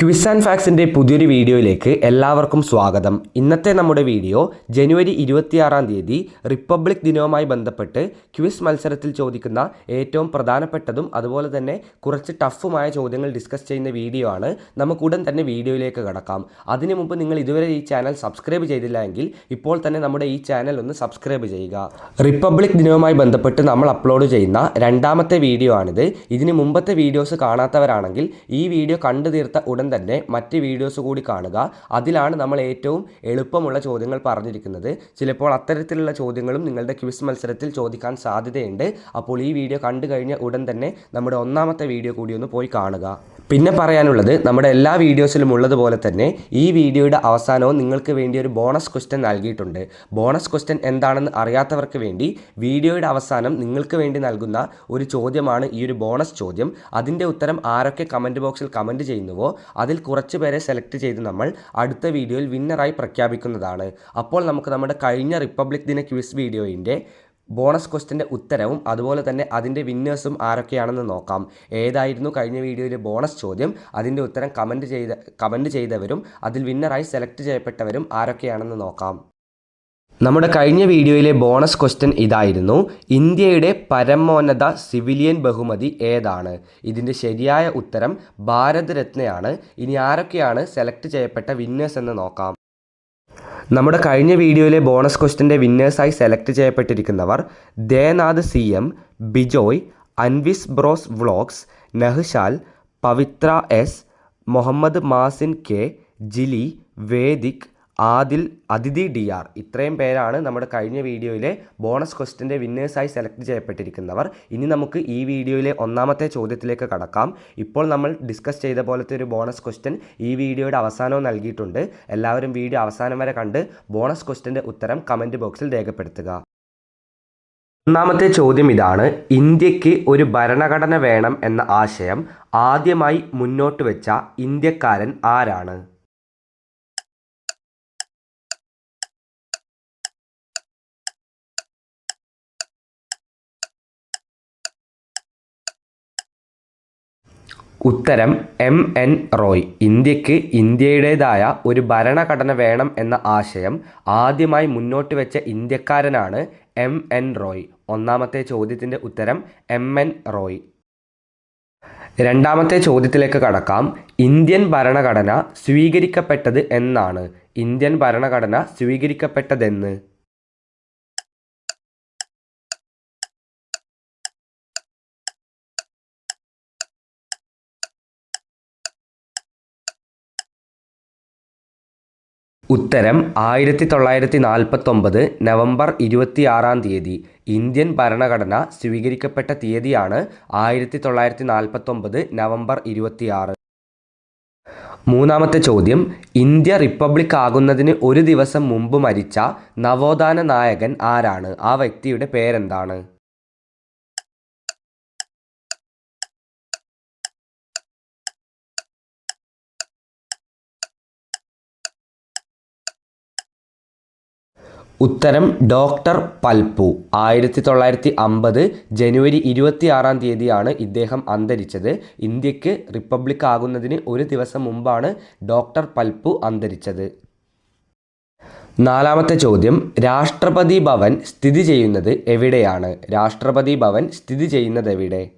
Quiz and ഫാക്സിന്റെ പുതിയൊരു വീഡിയോയിലേക്ക് എല്ലാവർക്കും സ്വാഗതം. ഇന്നത്തെ നമ്മുടെ വീഡിയോ ജനുവരി ഇരുപത്തിയാറാം തീയതി റിപ്പബ്ലിക് ദിനവുമായി ബന്ധപ്പെട്ട് ക്വിസ് മത്സരത്തിൽ ചോദിക്കുന്ന ഏറ്റവും പ്രധാനപ്പെട്ടതും അതുപോലെ തന്നെ കുറച്ച് ടഫുമായ ചോദ്യങ്ങൾ ഡിസ്കസ് ചെയ്യുന്ന വീഡിയോ ആണ്. നമുക്ക് ഉടൻ തന്നെ വീഡിയോയിലേക്ക് കടക്കാം. അതിനു മുമ്പ് നിങ്ങൾ ഇതുവരെ ഈ ചാനൽ സബ്സ്ക്രൈബ് ചെയ്തില്ല ഇപ്പോൾ തന്നെ നമ്മുടെ ഈ ചാനൽ ഒന്ന് സബ്സ്ക്രൈബ് ചെയ്യുക. റിപ്പബ്ലിക് ദിനവുമായി ബന്ധപ്പെട്ട് നമ്മൾ അപ്ലോഡ് ചെയ്യുന്ന രണ്ടാമത്തെ വീഡിയോ ആണിത്. ഇതിന് മുമ്പത്തെ വീഡിയോസ് കാണാത്തവരാണെങ്കിൽ ഈ വീഡിയോ കണ്ടു തീർത്ത ഉടൻ തന്നെ മറ്റ് വീഡിയോസ് കൂടി കാണുക. അതിലാണ് നമ്മൾ ഏറ്റവും എളുപ്പമുള്ള ചോദ്യങ്ങൾ പറഞ്ഞിരിക്കുന്നത്. ചിലപ്പോൾ അത്തരത്തിലുള്ള ചോദ്യങ്ങളും നിങ്ങളുടെ ക്വിസ് മത്സരത്തിൽ ചോദിക്കാൻ സാധ്യതയുണ്ട്. അപ്പോൾ ഈ വീഡിയോ കണ്ടു കഴിഞ്ഞ ഉടൻ തന്നെ നമ്മുടെ ഒന്നാമത്തെ വീഡിയോ കൂടി ഒന്ന് പോയി കാണുക. പിന്നെ പറയാനുള്ളത് നമ്മുടെ എല്ലാ വീഡിയോസിലും ഉള്ളതുപോലെ തന്നെ ഈ വീഡിയോയുടെ അവസാനവും നിങ്ങൾക്ക് വേണ്ടി ഒരു ബോണസ് ക്വസ്റ്റ്യൻ നൽകിയിട്ടുണ്ട്. ബോണസ് ക്വസ്റ്റ്യൻ എന്താണെന്ന് അറിയാത്തവർക്ക് വേണ്ടി വീഡിയോയുടെ അവസാനം നിങ്ങൾക്ക് വേണ്ടി നൽകുന്ന ഒരു ചോദ്യമാണ് ഈ ഒരു ബോണസ് ചോദ്യം. അതിന്റെ ഉത്തരം ആരൊക്കെ കമന്റ് ബോക്സിൽ കമന്റ് ചെയ്യുന്നുവോ അതിൽ കുറച്ച് പേരെ സെലക്ട് ചെയ്ത് നമ്മൾ അടുത്ത വീഡിയോയിൽ വിന്നറായി പ്രഖ്യാപിക്കുന്നതാണ്. അപ്പോൾ നമുക്ക് നമ്മുടെ കഴിഞ്ഞ റിപ്പബ്ലിക് ദിന ക്വിസ് വീഡിയോയിന്റെ ബോണസ് ക്വസ്റ്റിന്റെ ഉത്തരവും അതുപോലെ തന്നെ അതിന്റെ വിന്നേഴ്സും ആരൊക്കെയാണെന്ന് നോക്കാം. ഏതായിരുന്നു കഴിഞ്ഞ വീഡിയോയിലെ ബോണസ് ചോദ്യം? അതിന്റെ ഉത്തരം കമന്റ് ചെയ്ത കമന്റ് ചെയ്തവരും അതിൽ വിന്നറായി സെലക്ട് ചെയ്യപ്പെട്ടവരും ആരൊക്കെയാണെന്ന് നോക്കാം. നമ്മുടെ കഴിഞ്ഞ വീഡിയോയിലെ ബോണസ് ക്വസ്റ്റ്യൻ ഇതായിരുന്നു. ഇന്ത്യയുടെ പരമോന്നത സിവിലിയൻ ബഹുമതി ഏതാണ്? ഇതിന്റെ ശരിയായ ഉത്തരം ഭാരത് രത്നയാണ് ഇനി ആരൊക്കെയാണ് സെലക്ട് ചെയ്യപ്പെട്ട വിന്നേഴ്സ് എന്ന് നോക്കാം. നമ്മുടെ കഴിഞ്ഞ വീഡിയോയിലെ ബോണസ് ക്വസ്റ്റ്യന്റെ വിന്നേഴ്സായി select ചെയ്യപ്പെട്ടിരിക്കുന്നവർ Denath C M Bijoy Anvis bros vlogs Nahshal Pavithra S Muhammad Mazin K Jili Vedik Adil Athithi D R. ഇത്രയും പേരാണ് നമ്മുടെ കഴിഞ്ഞ വീഡിയോയിലെ ബോണസ് ക്വസ്റ്റിന്റെ വിന്നേഴ്സായി സെലക്ട് ചെയ്യപ്പെട്ടിരിക്കുന്നവർ. ഇനി നമുക്ക് ഈ വീഡിയോയിലെ ഒന്നാമത്തെ ചോദ്യത്തിലേക്ക് കടക്കാം. ഇപ്പോൾ നമ്മൾ ഡിസ്കസ് ചെയ്ത പോലത്തെ ഒരു ബോണസ് ക്വസ്റ്റ്യൻ ഈ വീഡിയോയുടെ അവസാനവും നൽകിയിട്ടുണ്ട്. എല്ലാവരും വീഡിയോ അവസാനം വരെ കണ്ട് ബോണസ് ക്വസ്റ്റിന്റെ ഉത്തരം കമന്റ് ബോക്സിൽ രേഖപ്പെടുത്തുക. ഒന്നാമത്തെ ചോദ്യം ഇതാണ്. ഇന്ത്യയ്ക്ക് ഒരു ഭരണഘടന വേണം എന്ന ആശയം ആദ്യമായി മുന്നോട്ട് വെച്ച ഇന്ത്യക്കാരൻ ആരാണ്? ഉത്തരം എം എൻ റോയ്. ഇന്ത്യയ്ക്ക് ഇന്ത്യയുടേതായ ഒരു ഭരണഘടന വേണം എന്ന ആശയം ആദ്യമായി മുന്നോട്ട് വെച്ച ഇന്ത്യക്കാരനാണ് എം എൻ റോയ്. ഒന്നാമത്തെ ചോദ്യത്തിന്റെ ഉത്തരം എം എൻ റോയ്. രണ്ടാമത്തെ ചോദ്യത്തിലേക്ക് കടക്കാം. ഇന്ത്യൻ ഭരണഘടന സ്വീകരിക്കപ്പെട്ടത് എന്നാണ്. ഇന്ത്യൻ ഭരണഘടന സ്വീകരിക്കപ്പെട്ടതെന്ന്. ഉത്തരം ആയിരത്തി തൊള്ളായിരത്തി നാൽപ്പത്തൊമ്പത് നവംബർ ഇരുപത്തിയാറാം തീയതി. ഇന്ത്യൻ ഭരണഘടന സ്വീകരിക്കപ്പെട്ട തീയതിയാണ് ആയിരത്തി തൊള്ളായിരത്തി നാൽപ്പത്തൊമ്പത് നവംബർ ഇരുപത്തിയാറ്. മൂന്നാമത്തെ ചോദ്യം. ഇന്ത്യ റിപ്പബ്ലിക് ആകുന്നതിന് ഒരു ദിവസം മുമ്പ് മരിച്ച നവോത്ഥാന നായകൻ ആരാണ്? ആ വ്യക്തിയുടെ പേരെന്താണ്? ഉത്തരം ഡോക്ടർ പൽപു. ആയിരത്തി തൊള്ളായിരത്തി അമ്പത് ജനുവരി ഇരുപത്തി ആറാം തീയതിയാണ് ഇദ്ദേഹം അന്തരിച്ചത്. ഇന്ത്യയ്ക്ക് റിപ്പബ്ലിക് ആകുന്നതിന് ഒരു ദിവസം മുമ്പാണ് ഡോക്ടർ പൽപു അന്തരിച്ചത്. നാലാമത്തെ ചോദ്യം. രാഷ്ട്രപതി ഭവൻ സ്ഥിതി ചെയ്യുന്നത് എവിടെയാണ്? രാഷ്ട്രപതി ഭവൻ സ്ഥിതി ചെയ്യുന്നത് എവിടെ?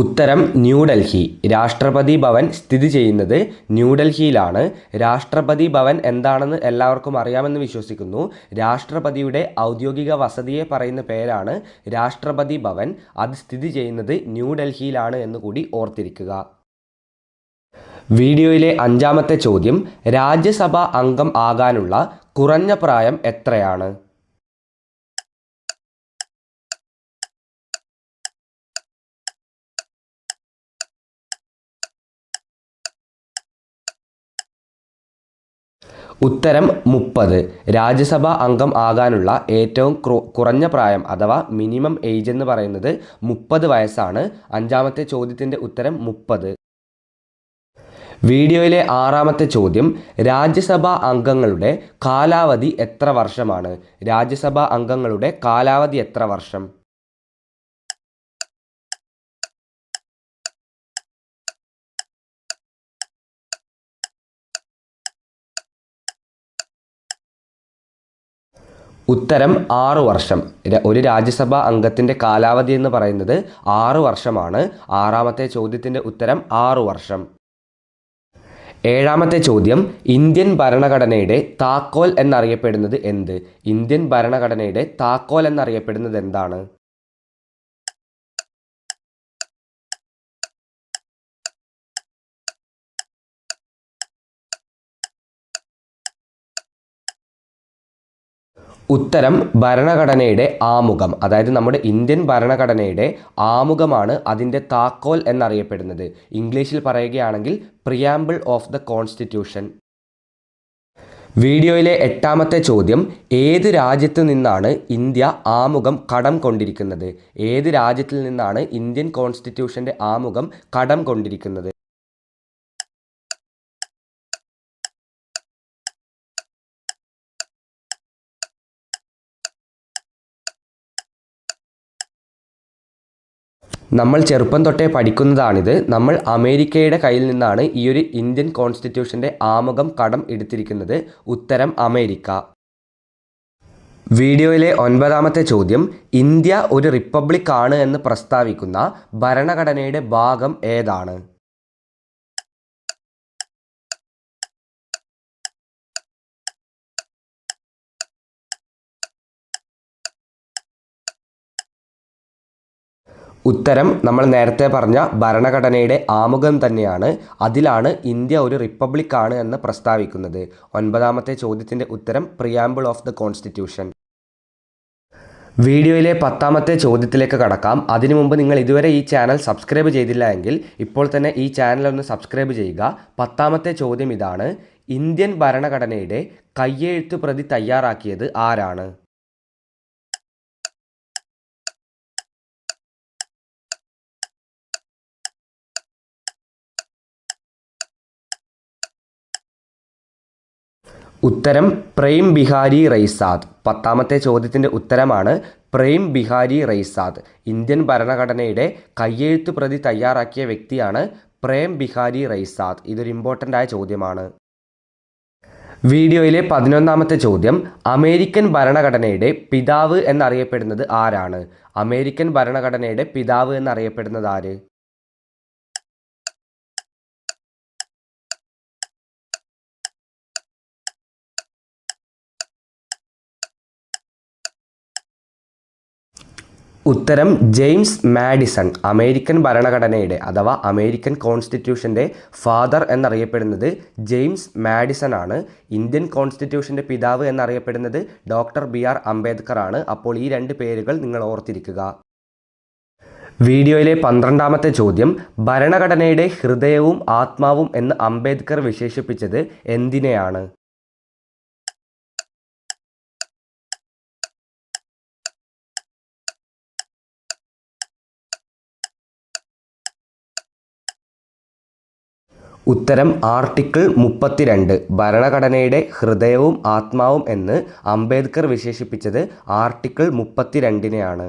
ഉത്തരം ന്യൂഡൽഹി രാഷ്ട്രപതി ഭവൻ സ്ഥിതി ചെയ്യുന്നത് ന്യൂഡൽഹിയിലാണ് രാഷ്ട്രപതി ഭവൻ എന്താണെന്ന് എല്ലാവർക്കും അറിയാമെന്ന് വിശ്വസിക്കുന്നു. രാഷ്ട്രപതിയുടെ ഔദ്യോഗിക വസതിയെ പറയുന്ന പേരാണ് രാഷ്ട്രപതി ഭവൻ. അത് സ്ഥിതി ചെയ്യുന്നത് ന്യൂഡൽഹിയിലാണ് എന്ന് കൂടി ഓർത്തിരിക്കുക. വീഡിയോയിലെ അഞ്ചാമത്തെ ചോദ്യം രാജ്യസഭാ അംഗം ആകാനുള്ള കുറഞ്ഞ പ്രായം എത്രയാണ്? ഉത്തരം മുപ്പത്. രാജ്യസഭാ അംഗം ആകാനുള്ള ഏറ്റവും കുറഞ്ഞ പ്രായം അഥവാ മിനിമം ഏജ് എന്ന് പറയുന്നത് മുപ്പത് വയസ്സാണ്. അഞ്ചാമത്തെ ചോദ്യത്തിന്റെ ഉത്തരം മുപ്പത്. വീഡിയോയിലെ ആറാമത്തെ ചോദ്യം. രാജ്യസഭാ അംഗങ്ങളുടെ കാലാവധി എത്ര വർഷമാണ്? രാജ്യസഭാ അംഗങ്ങളുടെ കാലാവധി എത്ര വർഷം? ഉത്തരം ആറ് വർഷം. ഒരു രാജ്യസഭാ അംഗത്തിന്റെ കാലാവധി എന്ന് പറയുന്നത് ആറ് വർഷമാണ്. ആറാമത്തെ ചോദ്യത്തിന്റെ ഉത്തരം ആറ് വർഷം. ഏഴാമത്തെ ചോദ്യം ഇന്ത്യൻ ഭരണഘടനയുടെ താക്കോൽ എന്നറിയപ്പെടുന്നത് എന്ത്? ഇന്ത്യൻ ഭരണഘടനയുടെ താക്കോൽ എന്നറിയപ്പെടുന്നത് എന്താണ്? ഉത്തരം ഭരണഘടനയുടെ ആമുഖം. അതായത് നമ്മുടെ ഇന്ത്യൻ ഭരണഘടനയുടെ ആമുഖമാണ് അതിന്റെ താക്കോൽ എന്നറിയപ്പെടുന്നത്. ഇംഗ്ലീഷിൽ പറയുകയാണെങ്കിൽ പ്രിയാമ്പിൾ ഓഫ് ദ കോൺസ്റ്റിറ്റ്യൂഷൻ വീഡിയോയിലെ എട്ടാമത്തെ ചോദ്യം ഏത് രാജ്യത്ത് നിന്നാണ് ഇന്ത്യ ആമുഖം കടം കൊണ്ടിരിക്കുന്നത്? ഏത് രാജ്യത്തിൽ നിന്നാണ് ഇന്ത്യൻ കോൺസ്റ്റിറ്റ്യൂഷന്റെ ആമുഖം കടം കൊണ്ടിരിക്കുന്നത്? നമ്മൾ ചെറുപ്പം തൊട്ടേ പഠിക്കുന്നതാണിത്. നമ്മൾ അമേരിക്കയുടെ കയ്യിൽ നിന്നാണ് ഈ ഒരു ഇന്ത്യൻ കോൺസ്റ്റിറ്റ്യൂഷന്റെ ആമുഖം കടം എടുത്തിരിക്കുന്നത്. ഉത്തരം അമേരിക്ക. വീഡിയോയിലെ ഒൻപതാമത്തെ ചോദ്യം ഇന്ത്യ ഒരു റിപ്പബ്ലിക് ആണ് എന്ന് പ്രസ്താവിക്കുന്ന ഭരണഘടനയുടെ ഭാഗം ഏതാണ്? ഉത്തരം നമ്മൾ നേരത്തെ പറഞ്ഞ ഭരണഘടനയുടെ ആമുഖം തന്നെയാണ്. അതിലാണ് ഇന്ത്യ ഒരു റിപ്പബ്ലിക് ആണ് എന്ന് പ്രസ്താവിക്കുന്നത്. ഒൻപതാമത്തെ ചോദ്യത്തിന്റെ ഉത്തരം പ്രിയാമ്പിൾ ഓഫ് ദ കോൺസ്റ്റിറ്റ്യൂഷൻ വീഡിയോയിലെ പത്താമത്തെ ചോദ്യത്തിലേക്ക് കടക്കാം. അതിനു മുമ്പ് നിങ്ങൾ ഇതുവരെ ഈ ചാനൽ സബ്സ്ക്രൈബ് ചെയ്തില്ല എങ്കിൽ ഇപ്പോൾ തന്നെ ഈ ചാനൽ ഒന്ന് സബ്സ്ക്രൈബ് ചെയ്യുക. പത്താമത്തെ ചോദ്യം ഇതാണ്. ഇന്ത്യൻ ഭരണഘടനയുടെ കയ്യെഴുത്ത് പ്രതി തയ്യാറാക്കിയത് ആരാണ്? ഉത്തരം പ്രേം ബിഹാരി റൈസാദ്. പത്താമത്തെ ചോദ്യത്തിന്റെ ഉത്തരമാണ് പ്രേം ബിഹാരി റൈസാദ്. ഇന്ത്യൻ ഭരണഘടനയുടെ കയ്യെഴുത്ത് പ്രതി തയ്യാറാക്കിയ വ്യക്തിയാണ് പ്രേം ബിഹാരി റൈസാദ്. ഇതൊരു ഇമ്പോർട്ടന്റ് ആയ ചോദ്യമാണ്. വീഡിയോയിലെ പതിനൊന്നാമത്തെ ചോദ്യം അമേരിക്കൻ ഭരണഘടനയുടെ പിതാവ് എന്നറിയപ്പെടുന്നത് ആരാണ്? അമേരിക്കൻ ഭരണഘടനയുടെ പിതാവ് എന്നറിയപ്പെടുന്നത് ആര്? ഉത്തരം ജെയിംസ് മാഡിസൺ അമേരിക്കൻ ഭരണഘടനയുടെ അഥവാ അമേരിക്കൻ കോൺസ്റ്റിറ്റ്യൂഷന്റെ ഫാദർ എന്നറിയപ്പെടുന്നത് ജെയിംസ് മാഡിസൺ ആണ്. ഇന്ത്യൻ കോൺസ്റ്റിറ്റ്യൂഷന്റെ പിതാവ് എന്നറിയപ്പെടുന്നത് ഡോക്ടർ ബി ആർ അംബേദ്കർ ആണ്. അപ്പോൾ ഈ രണ്ട് പേരുകൾ നിങ്ങൾ ഓർത്തിരിക്കുക. വീഡിയോയിലെ പന്ത്രണ്ടാമത്തെ ചോദ്യം ഭരണഘടനയുടെ ഹൃദയവും ആത്മാവും എന്ന് അംബേദ്കർ വിശേഷിപ്പിച്ചത് എന്തിനെയാണ്? ഉത്തരം ആർട്ടിക്കിൾ മുപ്പത്തിരണ്ട്. ഭരണഘടനയുടെ ഹൃദയവും ആത്മാവും എന്ന് അംബേദ്കർ വിശേഷിപ്പിച്ചത് ആർട്ടിക്കിൾ മുപ്പത്തിരണ്ടിനെയാണ്.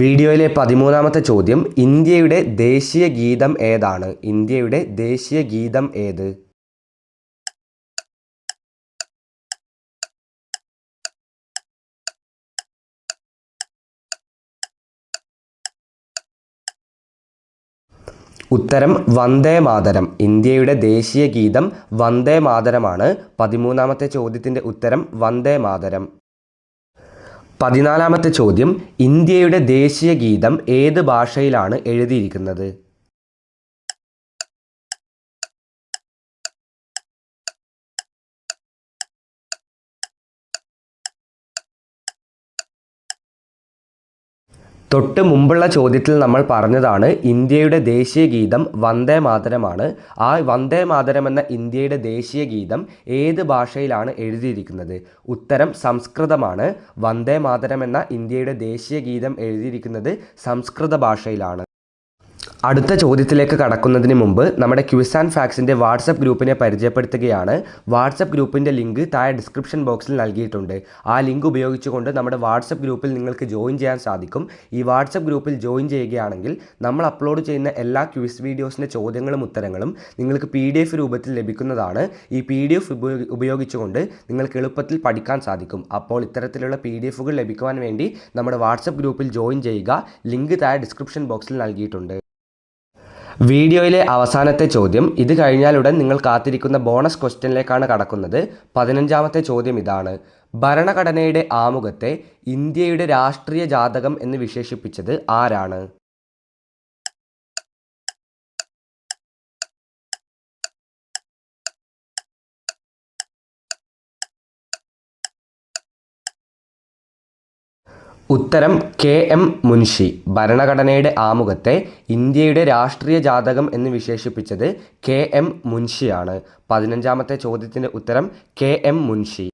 വീഡിയോയിലെ പതിമൂന്നാമത്തെ ചോദ്യം ഇന്ത്യയുടെ ദേശീയ ഗീതം ഏതാണ്? ഇന്ത്യയുടെ ദേശീയ ഗീതം ഏത്? ഉത്തരം വന്ദേ മാതരം. ഇന്ത്യയുടെ ദേശീയ ഗീതം വന്ദേ മാതരമാണ്. പതിമൂന്നാമത്തെ ചോദ്യത്തിന്റെ ഉത്തരം വന്ദേ മാതരം. പതിനാലാമത്തെ ചോദ്യം ഇന്ത്യയുടെ ദേശീയ ഗീതം ഏത് ഭാഷയിലാണ് എഴുതിയിരിക്കുന്നത്? തൊട്ട് മുമ്പുള്ള ചോദ്യത്തിൽ നമ്മൾ പറഞ്ഞതാണ് ഇന്ത്യയുടെ ദേശീയ ഗീതം വന്ദേ മാതരമാണ്. ആ വന്ദേ മാതരം എന്ന ഇന്ത്യയുടെ ദേശീയ ഗീതം ഏത് ഭാഷയിലാണ് എഴുതിയിരിക്കുന്നത്? ഉത്തരം സംസ്കൃതമാണ്. വന്ദേ മാതരം എന്ന ഇന്ത്യയുടെ ദേശീയ ഗീതം എഴുതിയിരിക്കുന്നത് സംസ്കൃത ഭാഷയിലാണ്. അടുത്ത ചോദ്യത്തിലേക്ക് കടക്കുന്നതിന് മുമ്പ് നമ്മുടെ ക്വിസ് ആൻഡ് ഫാക്സിന്റെ വാട്സപ്പ് ഗ്രൂപ്പിനെ പരിചയപ്പെടുത്തുകയാണ്. വാട്സപ്പ് ഗ്രൂപ്പിന്റെ ലിങ്ക് താഴെ ഡിസ്ക്രിപ്ഷൻ ബോക്സിൽ നൽകിയിട്ടുണ്ട്. ആ ലിങ്ക് ഉപയോഗിച്ചുകൊണ്ട് നമ്മുടെ വാട്സപ്പ് ഗ്രൂപ്പിൽ നിങ്ങൾക്ക് ജോയിൻ ചെയ്യാൻ സാധിക്കും. ഈ വാട്സപ്പ് ഗ്രൂപ്പിൽ ജോയിൻ ചെയ്യുകയാണെങ്കിൽ നമ്മൾ അപ്ലോഡ് ചെയ്യുന്ന എല്ലാ ക്വിസ് വീഡിയോസിന്റെ ചോദ്യങ്ങളും ഉത്തരങ്ങളും നിങ്ങൾക്ക് പി ഡി എഫ് രൂപത്തിൽ ലഭിക്കുന്നതാണ്. ഈ പി ഡി എഫ് ഉപയോഗിച്ചുകൊണ്ട് നിങ്ങൾക്ക് എളുപ്പത്തിൽ പഠിക്കാൻ സാധിക്കും. അപ്പോൾ ഇത്തരത്തിലുള്ള പി ഡി എഫുകൾ ലഭിക്കുവാൻ വേണ്ടി നമ്മുടെ വാട്സപ്പ് ഗ്രൂപ്പിൽ ജോയിൻ ചെയ്യുക. ലിങ്ക് താഴെ ഡിസ്ക്രിപ്ഷൻ ബോക്സിൽ നൽകിയിട്ടുണ്ട്. വീഡിയോയിലെ അവസാനത്തെ ചോദ്യം. ഇത് കഴിഞ്ഞാലുടൻ നിങ്ങൾ കാത്തിരിക്കുന്ന ബോണസ് ക്വസ്റ്റ്യനിലേക്കാണ് കടക്കുന്നത്. പതിനഞ്ചാമത്തെ ചോദ്യം ഇതാണ്. ഭരണഘടനയുടെ ആമുഖത്തെ ഇന്ത്യയുടെ രാഷ്ട്രീയ ജാതകം എന്ന് വിശേഷിപ്പിച്ചത് ആരാണ്? ഉത്തരം കെ എം മുൻഷി. ഭരണഘടനയുടെ ആമുഖത്തെ ഇന്ത്യയുടെ രാഷ്ട്രീയ ജാതകം എന്ന് വിശേഷിപ്പിച്ചത് കെ എം മുൻഷിയാണ്. പതിനഞ്ചാമത്തെ ചോദ്യത്തിന്റെ ഉത്തരം കെ എം മുൻഷി.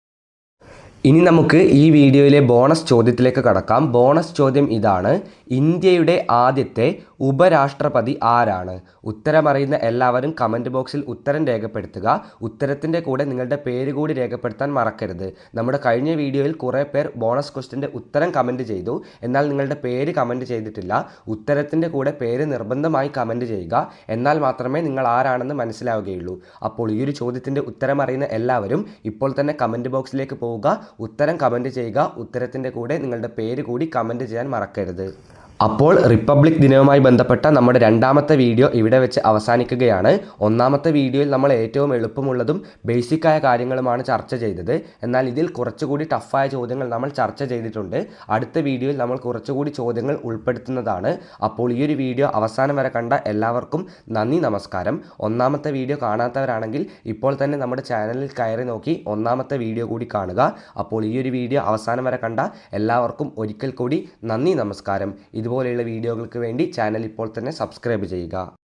ഇനി നമുക്ക് ഈ വീഡിയോയിലെ ബോണസ് ചോദ്യത്തിലേക്ക് കടക്കാം. ബോണസ് ചോദ്യം ഇതാണ്. ഇന്ത്യയുടെ ആദ്യത്തെ ഉപരാഷ്ട്രപതി ആരാണ്? ഉത്തരമറിയുന്ന എല്ലാവരും കമന്റ് ബോക്സിൽ ഉത്തരം രേഖപ്പെടുത്തുക. ഉത്തരത്തിന്റെ കൂടെ നിങ്ങളുടെ പേര് കൂടി രേഖപ്പെടുത്താൻ മറക്കരുത്. നമ്മുടെ കഴിഞ്ഞ വീഡിയോയിൽ കുറേ പേർ ബോണസ് ക്വസ്റ്റിന്റെ ഉത്തരം കമന്റ് ചെയ്തു. എന്നാൽ നിങ്ങളുടെ പേര് കമന്റ് ചെയ്തിട്ടില്ല. ഉത്തരത്തിന്റെ കൂടെ പേര് നിർബന്ധമായി കമന്റ് ചെയ്യുക. എന്നാൽ മാത്രമേ നിങ്ങൾ ആരാണെന്ന് മനസ്സിലാവുകയുള്ളൂ. അപ്പോൾ ഈ ഒരു ചോദ്യത്തിന്റെ ഉത്തരം അറിയുന്ന എല്ലാവരും ഇപ്പോൾ തന്നെ കമന്റ് ബോക്സിലേക്ക് പോവുക. ഉത്തരം കമന്റ് ചെയ്യുക. ഉത്തരത്തിന്റെ കൂടെ നിങ്ങളുടെ പേര് കൂടി കമന്റ് ചെയ്യാൻ മറക്കരുത്. അപ്പോൾ റിപ്പബ്ലിക് ദിനവുമായി ബന്ധപ്പെട്ട നമ്മുടെ രണ്ടാമത്തെ വീഡിയോ ഇവിടെ വെച്ച് അവസാനിക്കുകയാണ്. ഒന്നാമത്തെ വീഡിയോയിൽ നമ്മൾ ഏറ്റവും എളുപ്പമുള്ളതും ബേസിക്കായ കാര്യങ്ങളുമാണ് ചർച്ച ചെയ്തത്. എന്നാൽ ഇതിൽ കുറച്ചുകൂടി ടഫായ ചോദ്യങ്ങൾ നമ്മൾ ചർച്ച ചെയ്തിട്ടുണ്ട്. അടുത്ത വീഡിയോയിൽ നമ്മൾ കുറച്ചുകൂടി ചോദ്യങ്ങൾ ഉൾപ്പെടുത്തുന്നതാണ്. അപ്പോൾ ഈ ഒരു വീഡിയോ അവസാനം വരെ കണ്ട എല്ലാവർക്കും നന്ദി നമസ്കാരം. ഒന്നാമത്തെ വീഡിയോ കാണാത്തവരാണെങ്കിൽ ഇപ്പോൾ തന്നെ നമ്മുടെ ചാനലിൽ കയറി നോക്കി ഒന്നാമത്തെ വീഡിയോ കൂടി കാണുക. അപ്പോൾ ഈ ഒരു വീഡിയോ അവസാനം വരെ കണ്ട എല്ലാവർക്കും ഒരിക്കൽ കൂടി നന്ദി നമസ്കാരം. ഇതുപോലെയുള്ള വീഡിയോകൾക്ക് വേണ്ടി ചാനൽ ഇപ്പോൾ തന്നെ സബ്സ്ക്രൈബ് ചെയ്യുക.